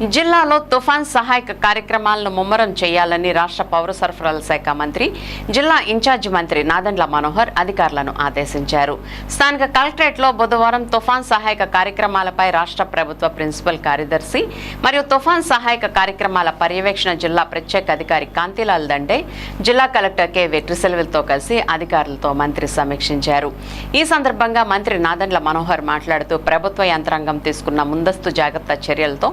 జిల్లాలో తుఫాన్ సహాయక కార్యక్రమాలను ముమ్మరం చేయాలని రాష్ట్ర పౌర సరఫరాల శాఖ మంత్రి జిల్లా ఇన్ఛార్జ్ మంత్రి నాదండ్ల మనోహర్ అధికారులను ఆదేశించారు. స్థానిక కలెక్టరేట్లో బుధవారం తుఫాన్ సహాయక కార్యక్రమాలపై రాష్ట్ర ప్రభుత్వ ప్రిన్సిపల్ కార్యదర్శి మరియు తుఫాన్ సహాయక కార్యక్రమాల పర్యవేక్షణ జిల్లా ప్రత్యేక అధికారి కాంతిలాల్ దండే జిల్లా కలెక్టర్ కె వెట్రిసెల్విల్తో కలిసి అధికారులతో మంత్రి సమీక్షించారు. ఈ సందర్భంగా మంత్రి నాదండ్ల మనోహర్ మాట్లాడుతూ ప్రభుత్వ యంత్రాంగం తీసుకున్న ముందస్తు జాగ్రత్త చర్యలతో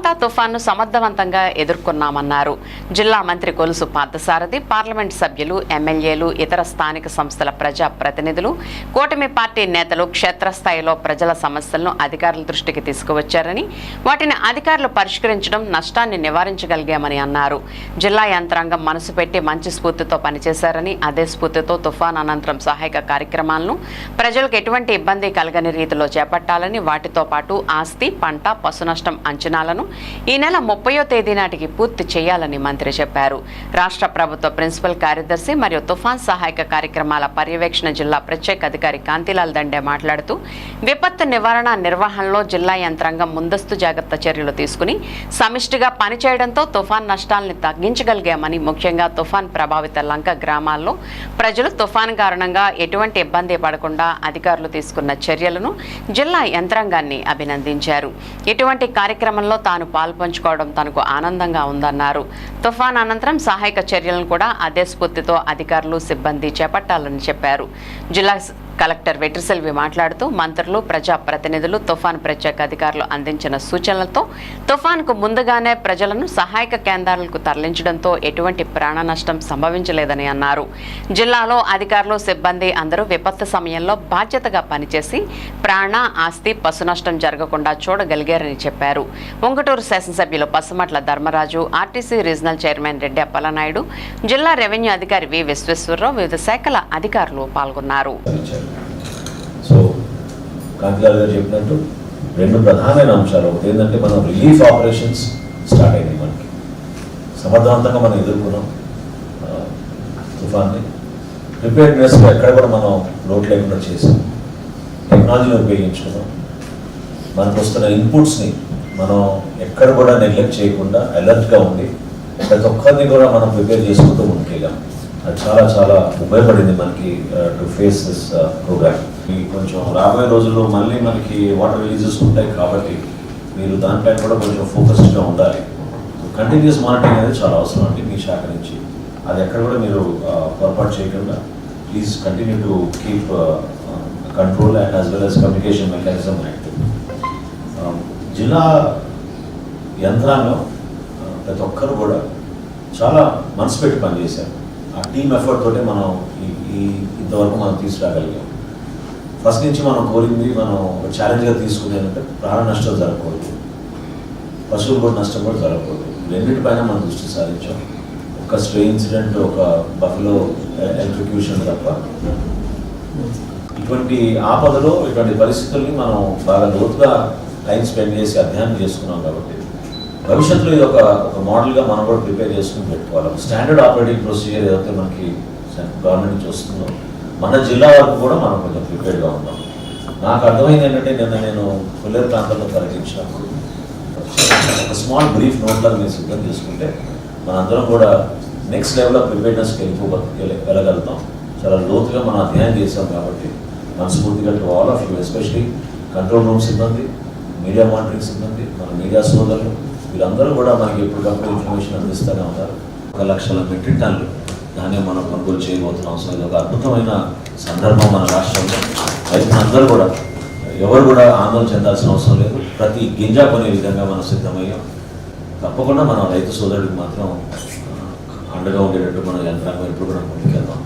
మోంతా తుఫాన్ను సమర్థవంతంగా ఎదుర్కొన్నామన్నారు. జిల్లా మంత్రి కొలుసు పార్థసారథి పార్లమెంట్ సభ్యులు ఎమ్మెల్యేలు ఇతర స్థానిక సంస్థల ప్రజా ప్రతినిధులు కూటమి పార్టీ నేతలు క్షేత్రస్థాయిలో ప్రజల సమస్యలను అధికారుల దృష్టికి తీసుకువచ్చారని వాటిని అధికారులు పరిష్కరించడం నష్టాన్ని నివారించగలిగామని అన్నారు. జిల్లా యంత్రాంగం మనసు పెట్టి మంచి స్ఫూర్తితో పనిచేశారని అదే స్ఫూర్తితో తుఫాన్ అనంతరం సహాయక కార్యక్రమాలను ప్రజలకు ఎటువంటి ఇబ్బంది కలగని రీతిలో చేపట్టాలని వాటితో పాటు ఆస్తి పంట పశు నష్టం అంచనాలను ఈ నెల ముప్పయో తేదీ నాటికి పూర్తి చేయాలని మంత్రి చెప్పారు. రాష్ట్ర ప్రభుత్వ ప్రిన్సిపల్ కార్యదర్శి మరియు తుఫాన్ సహాయక కార్యక్రమాల పర్యవేక్షణ జిల్లా ప్రత్యేక అధికారి కాంతిలాల్ దండే మాట్లాడుతూ విపత్తు నివారణ నిర్వహణలో జిల్లా యంత్రాంగం ముందస్తు జాగ్రత్త చర్యలు తీసుకుని సమిష్టిగా పనిచేయడంతో తుఫాన్ నష్టాల్ని తగ్గించగలిగామని ముఖ్యంగా తుఫాన్ ప్రభావిత లంక గ్రామాల్లో ప్రజలు తుఫాన్ కారణంగా ఎటువంటి ఇబ్బంది పడకుండా అధికారులు తీసుకున్న చర్యలను జిల్లా యంత్రాంగాన్ని అభినందించారు. ఇటువంటి కార్యక్రమంలో తాను పాల్పంచుకోవడం తనకు ఆనందంగా ఉందన్నారు. తుఫాన్ అనంతరం సహాయక చర్యలను కూడా అదే స్ఫూర్తితో అధికారులు సిబ్బంది చేపట్టాలని చెప్పారు. జిల్లా కలెక్టర్ వెట్రిసెల్వి మాట్లాడుతూ మంత్రులు ప్రజా ప్రతినిధులు తుఫాన్ ప్రత్యేక అధికారులు అందించిన సూచనలతో తుఫాన్కు ముందుగానే ప్రజలను సహాయక కేంద్రాలకు తరలించడంతో ఎటువంటి ప్రాణ నష్టం సంభవించలేదని అన్నారు. జిల్లాలో అధికారులు సిబ్బంది అందరూ విపత్తు సమయంలో బాధ్యతగా పనిచేసి ప్రాణ ఆస్తి పశు నష్టం జరగకుండా చూడగలిగారని చెప్పారు. ఒంగటూరు శాసనసభ్యులు Pasumatla Dharmaraju RTC regional chairman Reddy Appalanaidu జిల్లా రెవెన్యూ అధికారి వి విశ్వేశ్వరరావు వివిధ శాఖల అధికారులు పాల్గొన్నారు. కాంతిలాల్ గారు చెప్పినట్టు రెండు ప్రధానమైన అంశాలు ఒకటి ఏంటంటే మనం రిలీఫ్ ఆపరేషన్స్ స్టార్ట్ అయినాయి మనకి. సమర్థవంతంగా మనం ఎదుర్కొన్నాం. తుఫాన్ని. ప్రిపేర్నెస్ ఎక్కడ కూడా మనం లోటు లేకుండా చేసాం. టెక్నాలజీని ఉపయోగించుకున్నాం. మనకు వస్తున్న ఇన్పుట్స్ని మనం ఎక్కడ కూడా నెగ్లెక్ట్ చేయకుండా అలర్ట్గా ఉండి ప్రతి ఒక్కరిని కూడా మనం ప్రిపేర్ చేసుకుంటూ ముందుకెళ్ళాం. అది చాలా చాలా ఉపయోగపడింది మనకి టు ఫేస్ దిస్ ప్రోగ్రామ్ కొంచెం రాబోయే రోజుల్లో మళ్ళీ మనకి వాటర్ రిలీజెస్ ఉంటాయి కాబట్టి మీరు దానిపైన కూడా కొంచెం ఫోకస్డ్గా ఉండాలి. కంటిన్యూస్ మానిటరింగ్ అనేది చాలా అవసరం అండి మీ శాఖ నుంచి. అది ఎక్కడ కూడా మీరు uh, పొరపాటు చేయకుండా please continue to keep control and as well as communication mechanism active జిల్లా యంత్రాంగం uh, ప్రతి ఒక్కరు కూడా చాలా మనసు పెట్టి పనిచేశారు. ఆ టీమ్ ఎఫర్ట్ తోటే మనం ఈ ఇంతవరకు మనం తీసుకురాగలిగాం. ఫస్ట్ నుంచి మనం కోరింది మనం ఒక ఛాలెంజ్గా తీసుకునేదంటే ప్రాణ నష్టం జరగకూడదు. పశువులు కూడా నష్టం కూడా జరగకూడదు. రెండింటిపైన మనం దృష్టి సారించాం. ఒక స్ట్రే ఇన్సిడెంట్ ఒక బఫలో ఎలక్ట్రిక్యూషన్ తప్ప. ఇటువంటి ఆపదలో ఇటువంటి పరిస్థితుల్ని మనం బాగా లోతుగా టైం స్పెండ్ చేసి అధ్యయనం చేసుకున్నాం కాబట్టి భవిష్యత్తులో ఇది ఒక ఒక మోడల్గా మనం కూడా ప్రిపేర్ చేసుకుని పెట్టుకోవాలి. స్టాండర్డ్ ఆపరేటింగ్ ప్రొసీజర్ ఏదైతే మనకి గవర్నమెంట్ నుంచి వస్తుందో మన జిల్లా వరకు కూడా మనం కొంచెం ప్రిపేర్గా ఉన్నాం నాకు అర్థమైంది ఏంటంటే నిన్న నేను కొల్లేరు ప్రాంతంలో పర్యటించినప్పుడు ఒక స్మాల్ బ్రీఫ్ నోట్లను మీరు సిద్ధం చేసుకుంటే మనందరం కూడా నెక్స్ట్ లెవెల్ ఆఫ్ ప్రిపేర్నెస్కి వెళ్ళిపో వెళ్ళగలుగుతాం. చాలా లోతుగా మనం అధ్యయనం చేసాం కాబట్టి మనస్ఫూర్తిగా to all of you especially control room సిబ్బంది మీడియా మానిటరింగ్ సిబ్బంది మన మీడియా సోదరులు వీళ్ళందరూ కూడా మనకి ఎప్పటికప్పుడు ఇన్ఫర్మేషన్ అందిస్తూనే ఉంటారు. ఒక లక్షల మెట్రిక్ టన్నులు దాన్ని మనం కొనుగోలు చేయబోతున్నాం సో ఇది ఒక అద్భుతమైన సందర్భం మన రాష్ట్రంలో. రైతులందరూ కూడా ఎవరు కూడా ఆందోళన చెందాల్సిన అవసరం లేదు. ప్రతి గింజ కొనే విధంగా మనం సిద్ధమయ్యాం. తప్పకుండా మనం రైతు సోదరుడికి మాత్రం అండగా ఉండేటట్టు మన యంత్రాంగం ఎప్పుడు కూడా ముందుకెళ్దాం.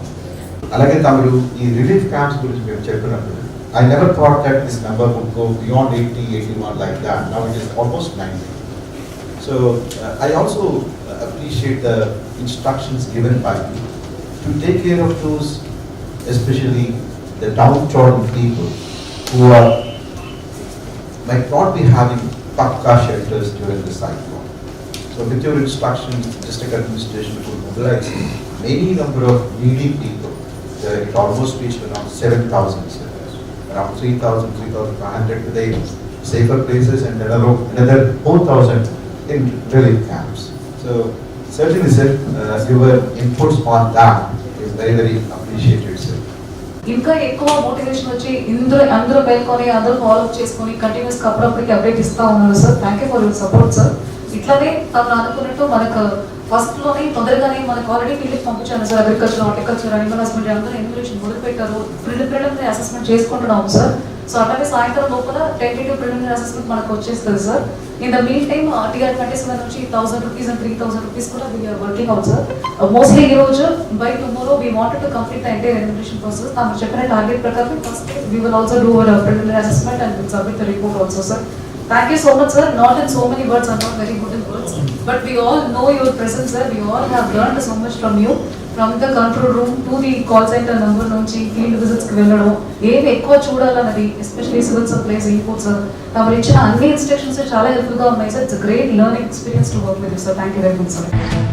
అలాగే తమిళ ఈ రిలీఫ్ క్యాంప్స్ గురించి మీరు చెప్పినప్పుడు I never thought that this number would go beyond 80, 81 like that. Now it is almost 90. So uh, I also uh, appreciate the instructions given by you to take care of those, especially the downtrodden people who are might not be having pakka shelters during the cyclone. So with your instructions, the district administration could mobilize many number of needy people. Uh, it almost reached around 7,000. Around 3,000, 3,500 today, safer places and another, another four thousand in relief camps. So certainly, sir, uh, your inputs on that is very, very appreciated, sir. ఇంకా ఎక్కువ motivation వచ్చి ఇందులో అందరూ పేర్కొని అందరూ follow చేసుకొని continuous అప్పుడప్పటికి update ఇస్తా ఉన్నారు sir thank you for your support sir ఇట్లానే తను అనుకున్నట్టు మనకు ఫస్ట్లోనే తొందరగానే మనకు ఆల్రెడీ ఫీల్డ్కి పంపించాను sir agriculture horticulture animal husbandry అందరూ ఎన్విలేషన్ మొదలు పెట్టారు ప్రిలిమినరీ అసెస్మెంట్ చేసుకుంటున్నాము సార్. సో అట్లాగే సాయంత్రం లోపల టెంటేటివ్ ప్రిలిమినరీ అసెస్మెంట్ మనకు వచ్చేస్తుంది sir. In the mean time TR twenty మీద నుంచి thousand rupees and three thousand rupees కూడా we are working out sir. Uh, mostly ఈ రోజు by tomorrow we wanted to complete the entire elimination process తాము చెప్పిన target ప్రకారం first we will also do our preliminary assessment and will submit the report also sir. Thank you so much, sir. Not in so many words, are not very good in words. But we all know your presence, sir. We all have learned so much from you. From the control room to the call centre number నుంచి field విజిట్స్కి వెళ్ళడం ఏమి ఎక్కువ చూడాలన్నది especially civil supplies imports తమరు ఇచ్చిన అన్ని instructions చాలా హెల్ప్ఫుల్గా ఉన్నాయి sir it's great learning experience to work with sir thank you very much sir